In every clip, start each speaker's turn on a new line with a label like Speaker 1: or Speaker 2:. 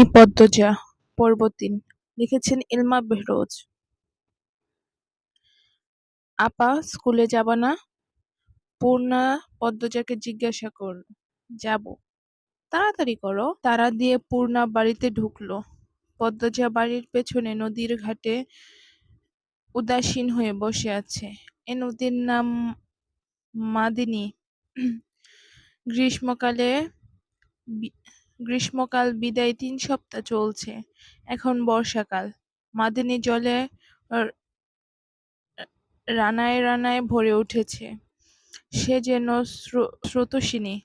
Speaker 1: আমি পদ্মজা পর্ব তিন লিখেছেন ইলমা বেহরোজ। আপা, স্কুলে যাব না? পূর্ণা পদ্মজাকে জিজ্ঞাসা কর, যাব। তাড়াতাড়ি করো। তারা দিয়ে পূর্ণা বাড়িতে ঢুকলো। পদ্মজা বাড়ির পেছনে নদীর ঘাটে উদাসীন হয়ে বসে আছে। এ নদীর নাম মাদিনী। গ্রীষ্মকালে গ্রীষ্মকাল, বিদায় তিন সপ্তাহ চলছে। এখন বর্ষাকাল। মাদিনী জলে রানায় রানায় ভরে উঠেছে। সে যেন স্রোতস্বিনী।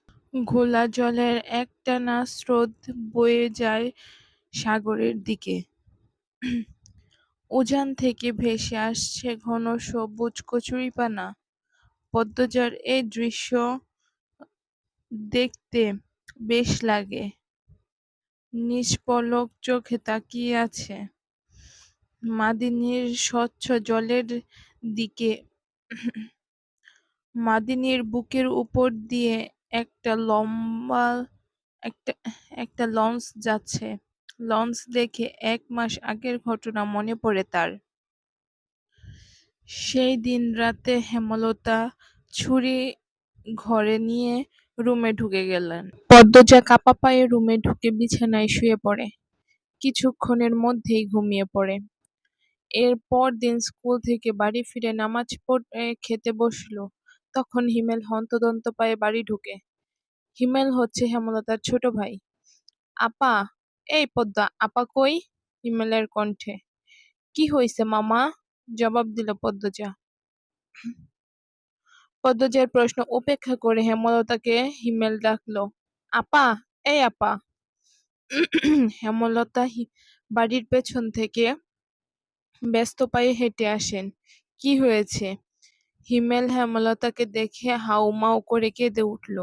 Speaker 1: ঘোলা জলের একটানা স্রোত বয়ে যায় সাগরের দিকে। উজান থেকে ভেসে আসছে ঘন সবুজ কচুরিপানা। পদ্মজার এই দৃশ্য দেখতে বেশ লাগে। নিষ্পলক চোখে তাকিয়ে আছে। মাদিনীর স্বচ্ছ জলের দিকে মাদিনীর বুকের উপর দিয়ে একটা লম্বা, একটা একটা লঞ্চ যাচ্ছে। লঞ্চ দেখে এক মাস আগের ঘটনা মনে পড়ে তার। সেই দিন রাতে হেমলতা ছুরি ঘরে নিয়ে রুমে ঢুকে গেলেন। পদ্মজা কাপা পায়ে রুমে ঢুকে বিছানায় শুয়ে পড়ে। কিছুক্ষণের মধ্যেই ঘুমিয়ে পড়ে। এর পর দিন স্কুল থেকে বাড়ি ফিরে নামাজ পড়ে খেতে বসল। তখন হিমেল হন্তদন্ত পায়ে বাড়ি ঢুকে। হিমেল হচ্ছে হেমলতার ছোট ভাই। আপা, এই পদ্মা, আপা কই? হিমেলের কণ্ঠে। কি হইছে মামা? জবাব দিল পদ্মজা। পদ্মজার প্রশ্ন উপেক্ষা করে হেমলতাকে হিমেল ডাকলো, আপা, এই আপা। হেমলতা বাড়ির পেছন থেকে ব্যস্ত পায়ে হেঁটে আসেন, কি হয়েছে? হিমেল হেমলতাকে দেখে হাউমাউ করে কেঁদে উঠল,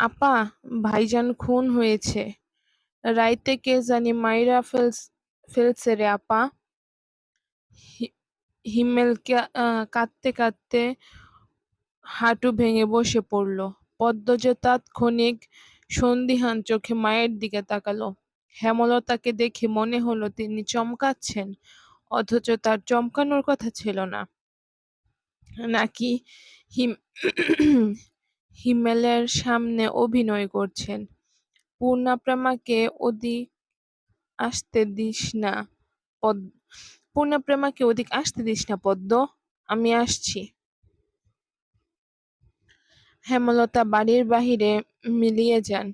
Speaker 1: আপা, ভাইজান খুন হয়েছে। রাইতে কে জানি মাইরা ফেলস, ফেলছে রে আপা। হিমেল কাঁদতে কাঁদতে হাঁটু ভেঙে বসে পড়ল। পদ্মজা তাৎক্ষণিক সন্দিহান চোখে মায়ের দিকে তাকালো। হেমলতাকে দেখে মনে হলো তিনি চমকাচ্ছেন, অথচ তার চমকানোর কথা ছিল না। নাকি হিম, হিমেলের সামনে অভিনয় করছেন। পূর্ণাপ্রেমাকে ওদিক আসতে দিস না পূর্ণাপ্রেমাকে ওদিক আসতে দিস না, পদ্ম। আমি আসছি। হেমলতা বাড়ির বাহিরে মিলিয়ে যান।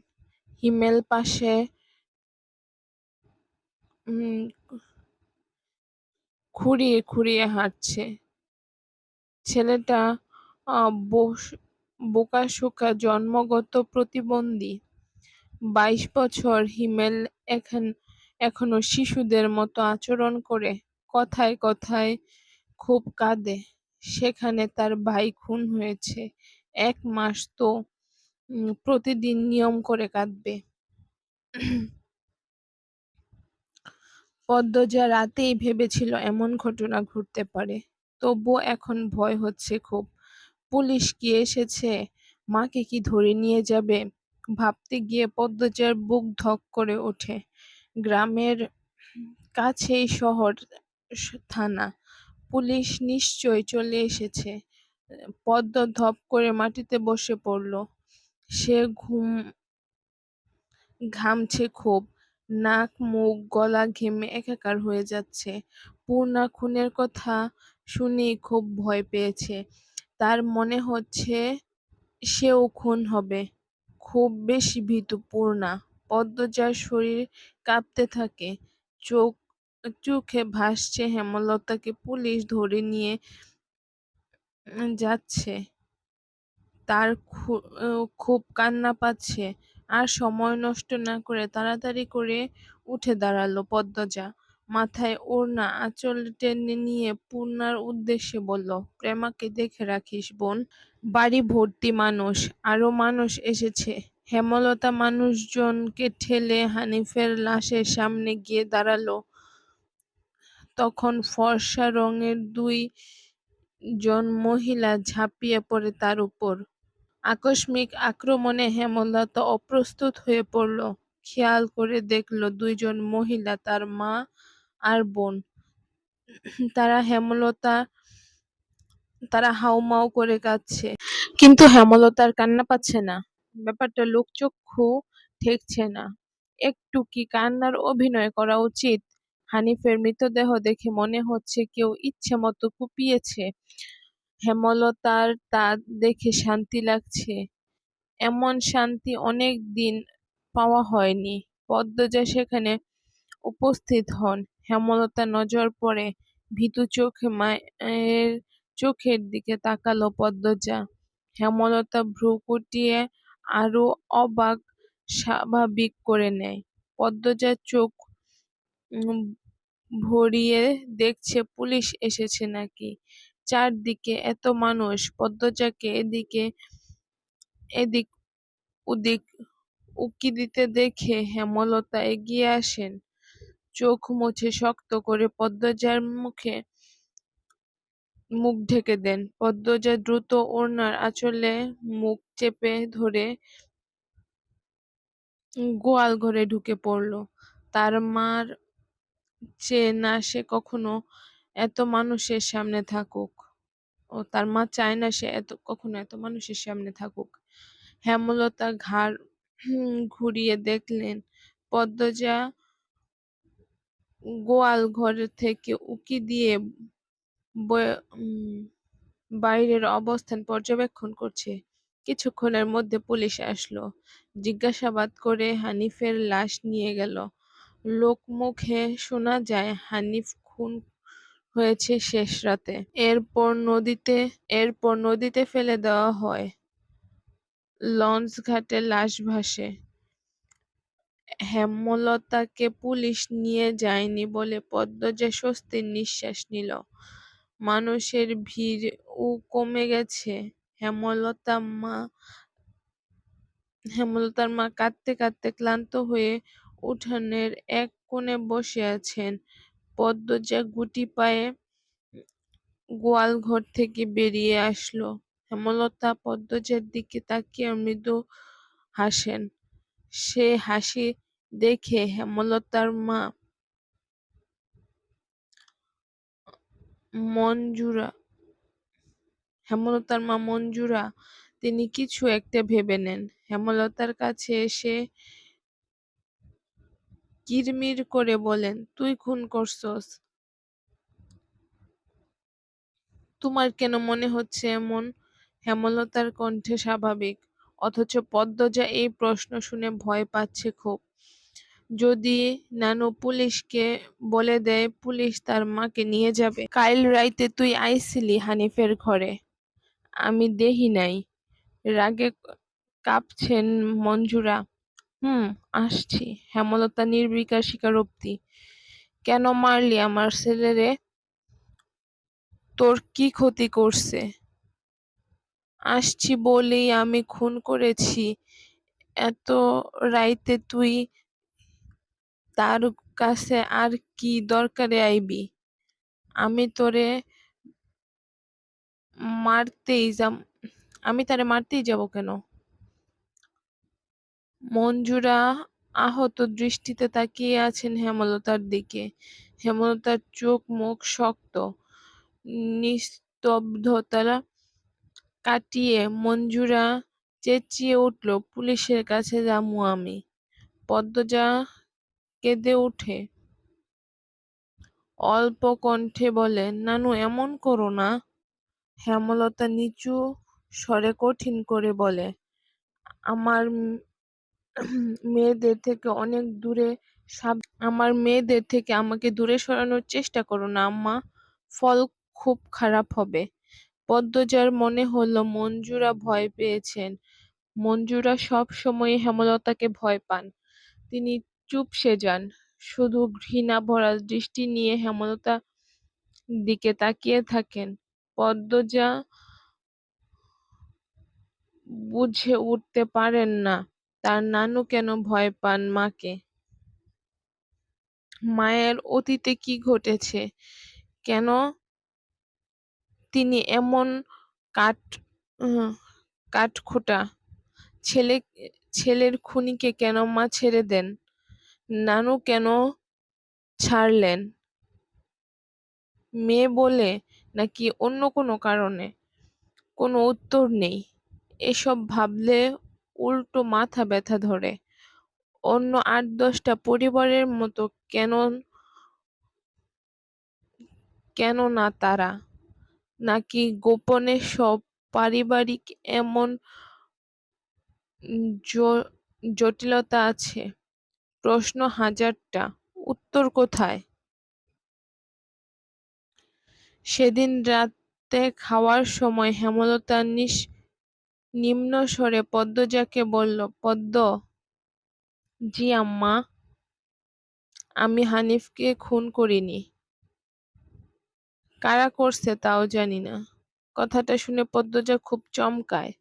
Speaker 1: হিমেল পাশে খুঁড়িয়ে খুঁড়িয়ে হাঁটছে। ছেলেটা বোকাশোকা জন্মগত প্রতিবন্ধী। বাইশ বছর হিমেল এখন, এখনও শিশুদের মতো আচরণ করে। কথায় কথায় খুব কাঁদে। সেখানে তার ভাই খুন হয়েছে। এক মাস তো প্রতিদিন নিয়ম করে কাঁদবে। পদ্মজা রাতেই ভেবেছিল এমন ঘটনা ঘটতে পারে। তবুও এখন ভয় হচ্ছে খুব। পুলিশ কি এসেছে? মাকে কি ধরে নিয়ে যাবে? ভাবতে গিয়ে পদ্মজার বুক ধক করে ওঠে। গ্রামের কাছেই শহর থানা। পুলিশ নিশ্চয় চলে এসেছে। পদ্ম ধপ করে মাটিতে বসে পড়ল। সে ঘুম ঘামছে খুব। নাক, মুখ, গলা ঘেমে একাকার হয়ে যাচ্ছে। পূর্ণা খুনের কথা শুনেই খুব ভয় পেয়েছে। তার মনে হচ্ছে সেও খুন হবে। খুব বেশি ভীতু পূর্ণা। পদ্মজার শরীর কাঁপতে থাকে, চোখ চোখে ভাসছে, হেমলতাকে পুলিশ ধরে নিয়ে যাচ্ছে। তার খুব কান্না পাচ্ছে। আর সময় নষ্ট না করে তাড়াতাড়ি করে উঠে দাঁড়াল পদ্মজা। মাথায় ওড়না, আঁচল টেনে নিয়ে পূর্ণার উদ্দেশ্যে বলল, প্রেমাকে দেখে রাখিস, বোন। বাড়ি ভর্তি মানুষ, আরও মানুষ এসেছে। হেমলতা মানুষজনকে ঠেলে হানিফের লাশের সামনে গিয়ে দাঁড়াল। তখন ফর্সা রঙের দুই জন মহিলা ঝাঁপিয়ে পড়ে তার উপর আকস্মিক আক্রমণে হেমলতা অপ্রস্তুত হয়ে পড়ল। খেয়াল করে দেখল দুইজন মহিলা, তার মা আর বোন। তারা হেমলতা, তারা হাউমাউ করে কাঁদছে। কিন্তু হেমলতার কান্না পাচ্ছে না। ব্যাপারটা লোকচক্ষু ঠেকছে না। একটু কি কান্নার অভিনয় করা উচিত? হানিফের মৃতদেহ দেখে মনে হচ্ছে কেউ ইচ্ছেমতো কুপিয়েছে। হেমলতার তা দেখে শান্তি লাগছে। এমন শান্তি অনেক দিন পাওয়া হয়নি। পদ্মজা সেখানে উপস্থিত হন। হেমলতা নজর পড়ে। ভীতু চোখে মায়ের চোখের দিকে তাকালো পদ্মজা। হেমলতা ভ্রু কুঁচকিয়ে আরও অবাক স্বাভাবিক করে নেয়। পদ্মজা চোখ ভরিয়ে দেখছে পুলিশ এসেছে নাকি। চারদিকে এত মানুষ। পদ্মজাকে এদিকে, এদিক ওদিক উকি দিতে দেখে হেমলতা এগিয়ে আসেন। চোখ মুছে শক্ত করে পদ্মজার মুখে মুখ ঢেকে দেন। পদ্মজা দ্রুত ওড়নার আঁচলে মুখ চেপে ধরে গোয়াল ঘরে ঢুকে পড়ল। তার মার চেয়ে না সে কখনো এত মানুষের সামনে থাকুক। ও তার মা চায় না সে এত, কখনো এত মানুষের সামনে থাকুক। হেমলতা ঘাড় ঘুরিয়ে দেখলেন, পদ্মজা গোয়ালঘর থেকে উঁকি দিয়ে বাইরের অবস্থান পর্যবেক্ষণ করছে। কিছুক্ষণের মধ্যে পুলিশ আসলো। জিজ্ঞাসাবাদ করে হানিফের লাশ নিয়ে গেল। লোকমুখে শোনা যায়, হানিফ খুন হয়েছে শেষ রাতে। এরপর নদীতে এরপর নদীতে ফেলে দেওয়া হয়। লঞ্চঘাটে লাশ ভাসে। হেমলতাকে পুলিশ নিয়ে যায়নি বলে পদ্মজা স্বস্তির নিঃশ্বাস নিল। মানুষের ভিড় ও কমে গেছে। হেমলতা মা, হেমলতার মা কাঁদতে কাঁদতে ক্লান্ত হয়ে উঠানের এক কোণে বসে আছেন। পদ্মজা গুটি পায়ে গোয়ালঘর থেকে বেরিয়ে আসলো। হেমলতা পদ্মজার দিকে তাকিয়ে মৃদু হাসেন। সে হাসি দেখে হেমলতার মা মঞ্জুরা, হেমলতার মা মঞ্জুরা, তিনি কিছু একটা ভেবে নেন। হেমলতার কাছে এসে কিরমির করে বলেন, তুই খুন করছস? তোমার কেন মনে হচ্ছে এমন? হেমলতার কণ্ঠে স্বাভাবিক। অথচ পদ্মজা এই প্রশ্ন শুনে ভয় পাচ্ছে খুব। যদি নানু পুলিশকে বলে দেয় পুলিশ তার মাকে নিয়ে যাবে। কাইল রাইতে তুই আইছিলি হানিফের ঘরে? আমি দেহি নাই। রাগে কাঁপছেন মঞ্জুরা। হুম, আসছি। হেমলতা নির্বিকার স্বীকারোক্তি। কেন মারলি আমার ছেলেরে? তোর কি ক্ষতি করছে? আসছি বলেই আমি খুন করেছি এত রাইতে তুই তার কাছে আর কি দরকারে আইবি? আমি তোরে মারতেই যাম আমি তারে মারতেই যাব কেন? মঞ্জুরা আহত দৃষ্টিতে তাকিয়ে আছেন হেমলতার দিকে। হেমলতার চোখ মুখ শক্ত। নিস্তব্ধতা কাটিয়ে মঞ্জুরা চেঁচিয়ে উঠল পুলিশের কাছে যামু আমি। পদ্মজা কেঁদে উঠে। অল্প কণ্ঠে বলে, নানু এমন করো না। হেমলতা নিচু স্বরে কঠিন করে বলে, আমার মেয়েদের থেকে অনেক দূরে সাব, আমার মেয়েদের থেকে আমাকে দূরে সরানোর চেষ্টা করো না, আম্মা। ফল খুব খারাপ হবে। পদ্মজার মনে হলো, মঞ্জুরা ভয় পেয়েছেন। মঞ্জুরা সব সময়ই হেমলতাকে ভয় পান। তিনি চুপ সে যান। শুধু ঘৃণা ভরা দৃষ্টি নিয়ে হেমলতা দিকে তাকিয়ে থাকেন। পদ্মজা বুঝে উঠতে পারেন না তার নানু কেন ভয় পান মাকে। মায়ের অতীতে কি ঘটেছে? কেন তিনি এমন কাঠখোট্টা ছেলে, ছেলের খুনিকে কেন মা ছেড়ে দেন? নানু কেন ছাড়লেন? মেয়ে বলে নাকি অন্য কোনো কারণে? কোনো উত্তর নেই। এসব ভাবলে উল্টো মাথা ব্যথা ধরে। অন্য আট দশটা পরিবারের মতো কেন কেন না তারা? নাকি গোপনে সব পারিবারিক এমন জটিলতা আছে? প্রশ্ন হাজারটা। উত্তর কোথায়? সেদিন রাতে খাওয়ার সময় হেমলতা নিস নিম্ন স্বরে পদ্মজাকে বলল, পদ্ম, জি আম্মা, আমি হানিফকে খুন করিনি। কারা করছে তাও জানি না। কথাটা শুনে পদ্মজা খুব চমকায়,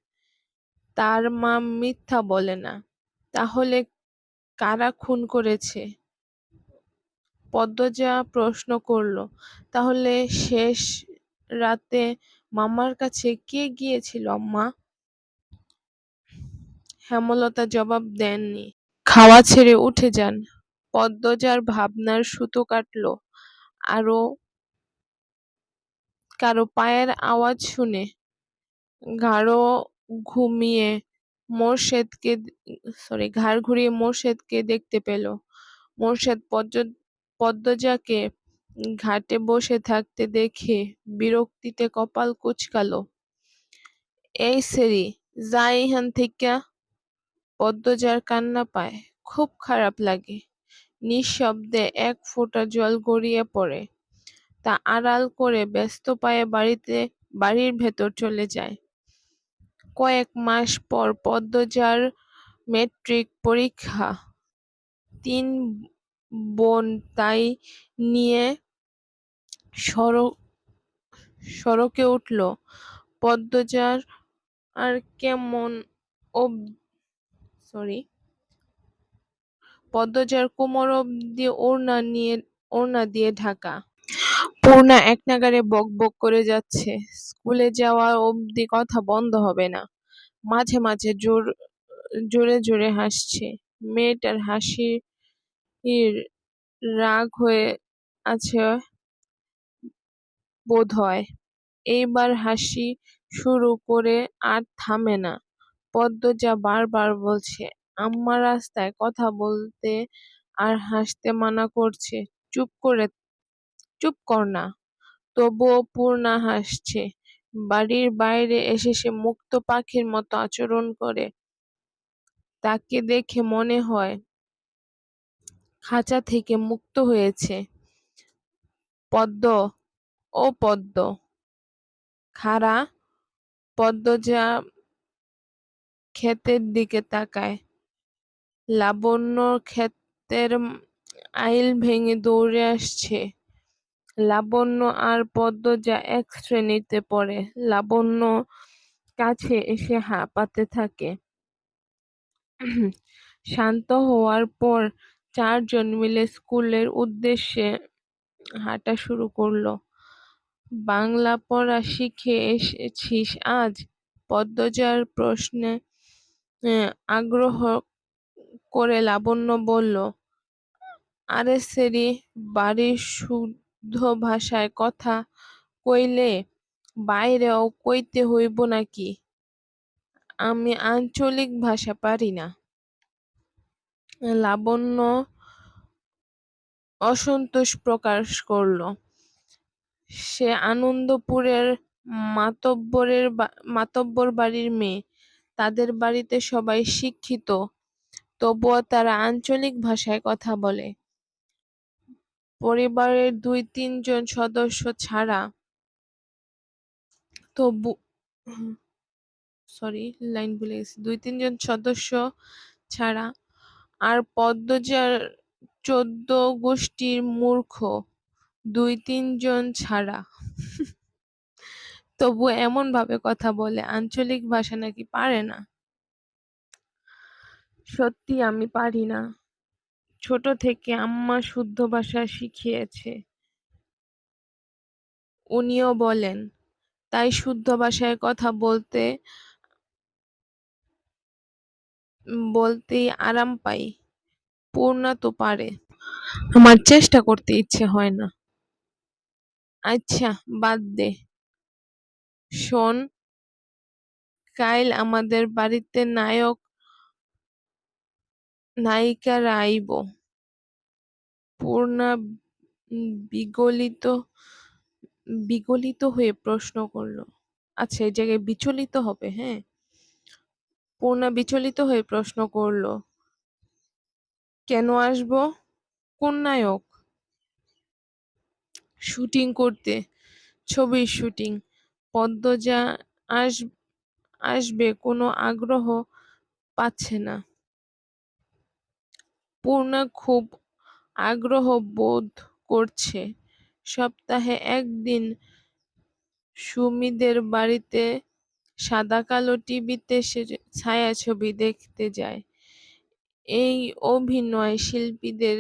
Speaker 1: তার মা মিথ্যা বলে না। তাহলে কারা খুন করেছে? পদ্মজা প্রশ্ন করল, তাহলে শেষ রাতে মামার কাছে কে গিয়েছিল আম্মা? হেমলতা জবাব দেননি। খাওয়া ছেড়ে উঠে যান। পদ্মজার ভাবনার সুতো কাটলো। আরও কারও পায়ের আওয়াজ শুনে। ঘাড় ঘুমিয়ে মোর্শেদকে সরি ঘাড় ঘুরিয়ে মোর্শেদকে দেখতে পেল। মোর্শেদ পদ্ম পদ্মজাকে ঘাটে বসে থাকতে দেখে বিরক্তিতে কপাল কুচকালো। এই সেরি, যা এইখান থেকে পদ্মজার কান্না পায়। খুব খারাপ লাগে। নিঃশব্দে এক ফোঁটা জল গড়িয়ে পড়ে। তা আড়াল করে ব্যস্ত পায়ে বাড়িতে, বাড়ির ভেতর চলে যায়। কয়েক মাস পর পদ্মজার মেট্রিক পরীক্ষা। তিন বোন তাই নিয়ে সড়ক উঠল। পদ্মজার আর কেমন সরি পদ্মজার কোমর অব্দি ওড়না নিয়ে, ওড়না দিয়ে ঢাকা। পূর্ণা এক নাগাড়ে বক বক করে যাচ্ছে। স্কুলে যাওয়া অবধি কথা বন্ধ হবে না। মাঝে মাঝে জোর, জোরে জোরে হাসছে। মেয়েটার হাসির রাগ হয়ে আছে বোধ হয় এইবার হাসি শুরু করে আর থামে না। পদ্মজা বারবার বলছে, আম্মা রাস্তায় কথা বলতে আর হাসতে মানা করছে। চুপ করে, চুপ কর না। তবুও পূর্ণা হাসছে। বাড়ির বাইরে এসে সে মুক্ত পাখির মতো আচরণ করে। তাকে দেখে মনে হয় খাঁচা থেকে মুক্ত হয়েছে। পদ্ম, ও পদ্ম। খাড়া পদ্মজা ক্ষেতের দিকে তাকায়। লাবণ্য ক্ষেতের আইল ভেঙে দৌড়ে আসছে। লাবণ্য আর পদ্মজা এক শ্রেণীতে পড়ে। লাবণ্য কাছে এসে হাঁপাতে থাকে। শান্ত হওয়ার পর চারজন মিলে স্কুলের উদ্দেশ্যে হাঁটা শুরু করল। বাংলা পড়া শিখে এসেছিস আজ? পদ্মজার প্রশ্নে আগ্রহ করে লাবণ্য বলল, আরে সেরি, বাড়ির শুদ্ধ ভাষায় কথা কইলে বাইরেও কইতে হইব নাকি? আমি আঞ্চলিক ভাষা পারি না। লাবণ্য অসন্তোষ প্রকাশ করল, সে আনন্দপুরের মাতব্বরের মাতব্বর বাড়ির মেয়ে। তাদের বাড়িতে সবাই শিক্ষিত, তবুও তারা আঞ্চলিক ভাষায় কথা বলে। পরিবারের দুই তিনজন সদস্য ছাড়া তবু সরি, লাইন ভুলে গেছি। দুই তিনজন সদস্য ছাড়া আর পদ্মজার চোদ্দ গোষ্ঠীর মূর্খ দুই তিনজন ছাড়া। তবু এমন ভাবে কথা বলে, আঞ্চলিক ভাষা নাকি পারে না? সত্যি আমি পারি না। ছোট থেকে আম্মা শুদ্ধ ভাষা শিখিয়েছে। উনিও বলেন, তাই শুদ্ধ ভাষায় কথা বলতে, বলতেই আরাম পাই। পূর্ণা তো পারে। আমার চেষ্টা করতে ইচ্ছে হয় না। আচ্ছা বাদ দে। শোন, কাইল আমাদের বাড়িতে নায়ক নায়িকারা আইব পূর্ণা বিগলিত বিগলিত হয়ে প্রশ্ন করল আচ্ছা এই জায়গায় বিচলিত হবে হ্যাঁ? পূর্ণা বিচলিত হয়ে প্রশ্ন করল, কেন আসব? কোন নায়ক? শুটিং করতে, ছবির শুটিং। পদ্মজা আস, আসবে, কোনো আগ্রহ পাচ্ছে না। পূর্ণা খুব আগ্রহ বোধ করছে। সপ্তাহে একদিন সুমিদের বাড়িতে সাদা কালো টিভিতে সে ছায়াছবি দেখতে যায়। এই অভিনয় শিল্পীদের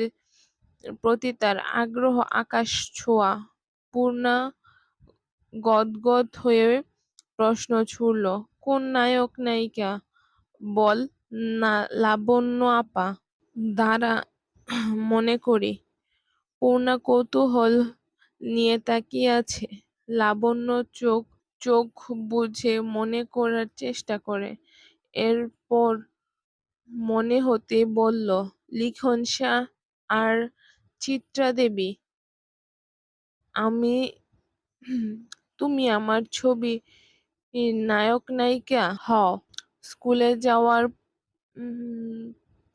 Speaker 1: প্রতি তার আগ্রহ আকাশ ছোঁয়া। পূর্ণা গদগদ হয়ে প্রশ্ন ছুড়ল, কোন নায়ক নায়িকা? বল, না, লাবণ্য আপা। দ্বারা মনে করি। পূর্ণা কৌতূহল নিয়ে তাকিয়ে আছে। লাবণ্য চোখ চোখ বুঝে মনে করার চেষ্টা করে। এরপর মনে হতে বলল, লিখন শাহ আর চিত্রা দেবী আমি তুমি আমার ছবি নায়ক নায়িকা হ স্কুলে যাওয়ার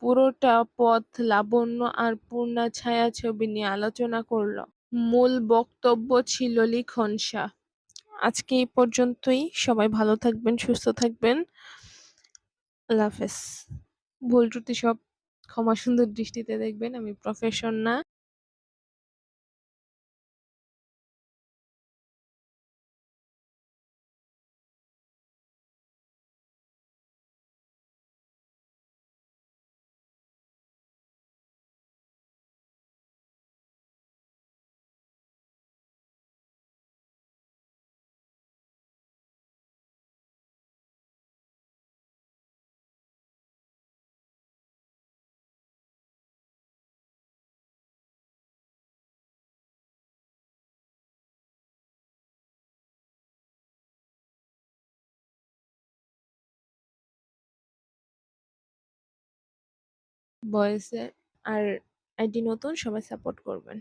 Speaker 1: পুরোটা পথ লাবণ্য আর পূর্ণা ছায়াছবি নিয়ে আলোচনা করল। মূল বক্তব্য ছিল লিখন শাহ। আজকে এই পর্যন্তই। সবাই ভালো থাকবেন, সুস্থ থাকবেন। আল্লাহ হাফেজ। ভুল ত্রুটি সব ক্ষমা সুন্দর দৃষ্টিতে দেখবেন, আমি প্রফেশন না। বয়েসে আর আইডি নতুন সবাই সাপোর্ট করবেন।